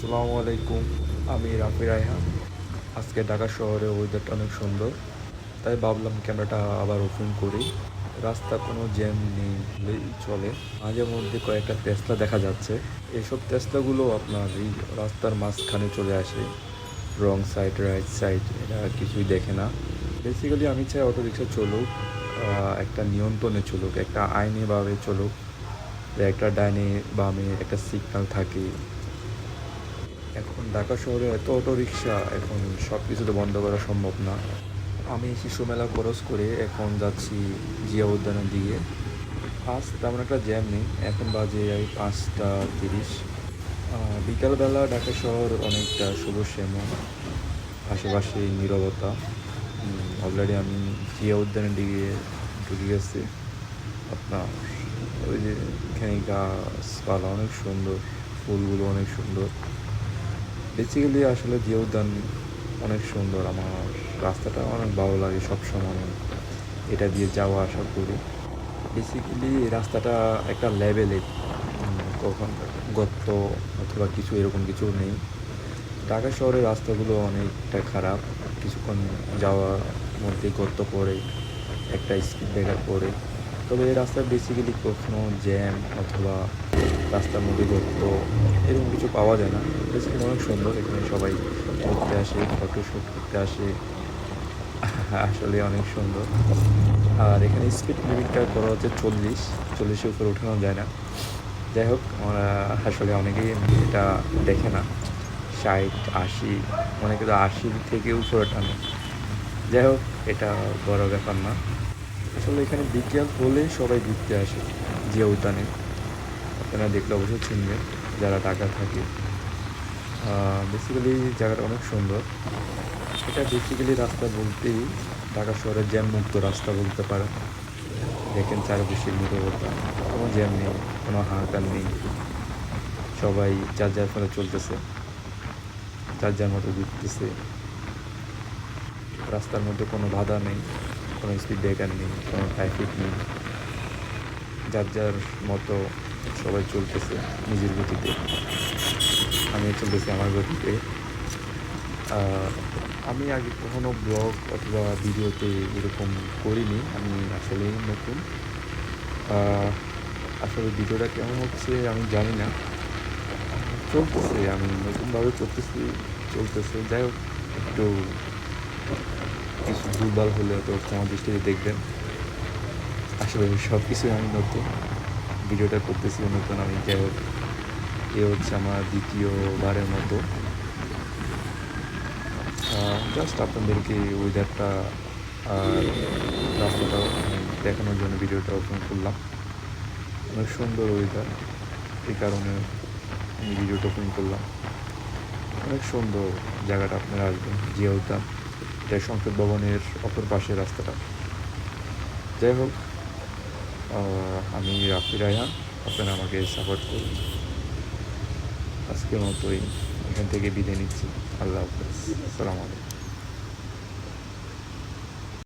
আসসালামু আলাইকুম, আমি রাফি রায়হান। আজকে ঢাকা শহরে ওয়েদারটা অনেক সুন্দর, তাই ভাবলাম ক্যামেরাটা আবার ওপেন করি। রাস্তা কোনো জ্যাম নেই চলে। মাঝে মধ্যে কয়েকটা তেসলা দেখা যাচ্ছে। এইসব তেসলাগুলো আপনার এই রাস্তার মাঝখানে চলে আসে। রং সাইড রাইট সাইড এরা কিছুই দেখে না। বেসিক্যালি আমি চাই অটো রিক্সা চলুক একটা নিয়ন্ত্রণে চলুক, একটা আইনিভাবে চলুক। একটা ডাইনে বামে একটা সিগনাল থাকে। এখন ঢাকা শহরে এত অটো রিক্সা এখন সব কিছু তো বন্ধ করা সম্ভব না। আমি শিশু মেলা খরচ করে এখন যাচ্ছি জিয়া উদ্যানের দিকে। আজ তেমন একটা জ্যাম নেই, এখন বাজে পাঁচটা তিরিশ। বিকালবেলা ঢাকা শহর অনেকটা শ্যামল, আশেপাশে নীরবতা। অলরেডি আমি জিয়া উদ্যানের দিকে ঢুকে গেছি। আপনার ওই যে এখানে গাছপালা অনেক সুন্দর, ফুলগুলো অনেক সুন্দর। বেসিক্যালি আসলে জিয়া উদ্যান অনেক সুন্দর। আমার রাস্তাটা অনেক ভালো লাগে সবসময়। এটা দিয়ে যাওয়া আসা করি। বেসিক্যালি রাস্তাটা একটা লেভেলে কখন গর্ত অথবা কিছু এরকম কিছু নেই। ঢাকা শহরের রাস্তাগুলো অনেকটা খারাপ। কিছুক্ষণ যাওয়ার মধ্যে গর্ত পড়ে, একটা স্পিড ব্রেকার পড়ে। তবে এই রাস্তায় বেসিক্যালি কখনো জ্যাম অথবা রাস্তার মধ্যে গর্ত এরকম কিছু পাওয়া যায় না। বেসিক্যালি অনেক সুন্দর, এখানে সবাই ঘুরতে আসে ফটোশ্যুট করতে আসে। আসলে অনেক সুন্দর। আর এখানে স্পিড লিমিটটা করা হচ্ছে চল্লিশ, চল্লিশের উপরে ওঠানো যায় না। যাই হোক, আমরা আসলে অনেকেই এটা দেখে না। ষাট, আশি, অনেকে তো আশি থেকে উপরে টানে। যাই হোক, এটা বড় ব্যাপার না। আসলে এখানে বিকেল হলে সবাই ঘুরতে আসে জিয়া উদ্যানে আপনারা দেখলে অবশ্যই চিনবেন যারা ঢাকা থাকে। বেসিক্যালি জায়গাটা অনেক সুন্দর। এটা বেসিক্যালি রাস্তা বলতেই ঢাকা শহরের জ্যাম মুক্ত রাস্তা বলতে পারে দেখেন চারপাশে নীরবতা। কোনো জ্যাম নেই, কোনো হাহাকার নেই। সবাই যার যার ফলে চলতেছে, যার যার মতো ঘুরতেছে। রাস্তার মধ্যে কোনো বাধা নেই। কোনো স্পিড ব্রেকার নেই, কোনো ট্রাফিক নেই। যার যার মতো সবাই চলতেছে নিজের গতিতে। আমি চলতেছি আমার গতিতে। আমি আগে কখনো ব্লগ অথবা ভিডিওতে এরকম করিনি, আমি আসলেই নতুন। আসলে ভিডিওটা কেমন হচ্ছে আমি জানি না। চলতেছে, আমি নতুনভাবে করতেছি চলতেছে। যাই হোক, একটু কিছু ভুলভাল হলে তো ক্ষমা দৃষ্টিতে দেখবেন। আসলে সব কিছুই আমি নতুন। ভিডিওটা করতেছি নতুন আমি, যাই হোক। এ হচ্ছে আমার দ্বিতীয়বারের মতো। জাস্ট আপনাদেরকে ওয়েদারটা আর রাস্তাটা দেখানোর জন্য ভিডিওটা ওপেন করলাম। অনেক সুন্দর ওয়েদার এই কারণে আমি ভিডিওটা ওপেন করলাম। অনেক সুন্দর জায়গাটা আপনারা আসবেন জিয়া উদ্যান এটা সংসদ ভবনের অপর পাশের রাস্তাটা। যাই হোক আমি রাফি রায়হান, আপনারা আমাকে সাপোর্ট করুন। আজকের মতোই এখান থেকে বিদায় নিচ্ছি। আল্লাহ হাফেজ। আসসালামু আলাইকুম।